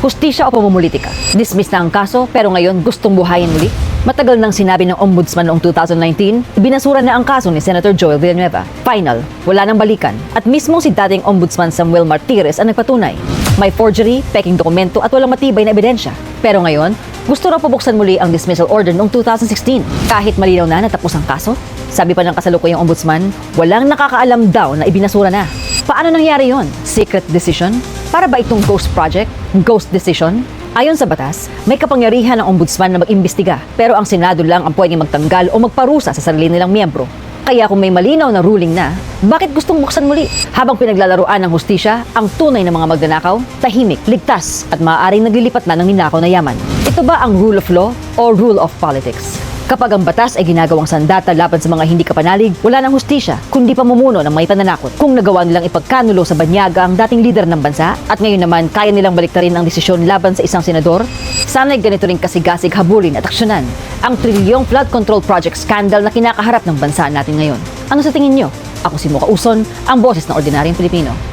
Hustisya o pamumulitika? Dismiss na ang kaso pero ngayon gustong buhayin muli? Matagal nang sinabi ng Ombudsman noong 2019, ibinasura na ang kaso ni Senator Joel Villanueva. Final, wala nang balikan. At mismo si dating Ombudsman Samuel Martires ang nagpatunay. May forgery, peking dokumento at walang matibay na ebidensya. Pero ngayon, gusto raw pabuksan muli ang dismissal order noong 2016. Kahit malinaw na natapos ang kaso, sabi pa ng kasalukuyang ombudsman, walang nakakaalam daw na ibinasura na. Paano nangyari yon? Secret decision? Para ba itong ghost project? Ghost decision? Ayon sa batas, may kapangyarihan ng ombudsman na mag-imbestiga, pero ang Senado lang ang pwedeng magtanggal o magparusa sa sarili nilang miyembro. Kaya kung may malinaw na ruling na, bakit gustong buksan muli? Habang pinaglalaroan ng hustisya, ang tunay na mga magnanakaw, tahimik, ligtas, at maaaring naglilipat na ng ninakaw na yaman. Ito ba ang rule of law o rule of politics? Kapag ang batas ay ginagawang sandata laban sa mga hindi kapanalig, wala nang hustisya, kundi pamumuno ng may pananakot. Kung nagawa nilang ipagkanulo sa banyaga ang dating leader ng bansa, at ngayon naman kaya nilang baliktarin ang desisyon laban sa isang senador, sana'y ganito rin kasigasig habulin at aksyonan ang trilyong flood control project scandal na kinakaharap ng bansa natin ngayon. Ano sa tingin nyo? Ako si Muka Uson, ang boses ng ordinaryong Pilipino.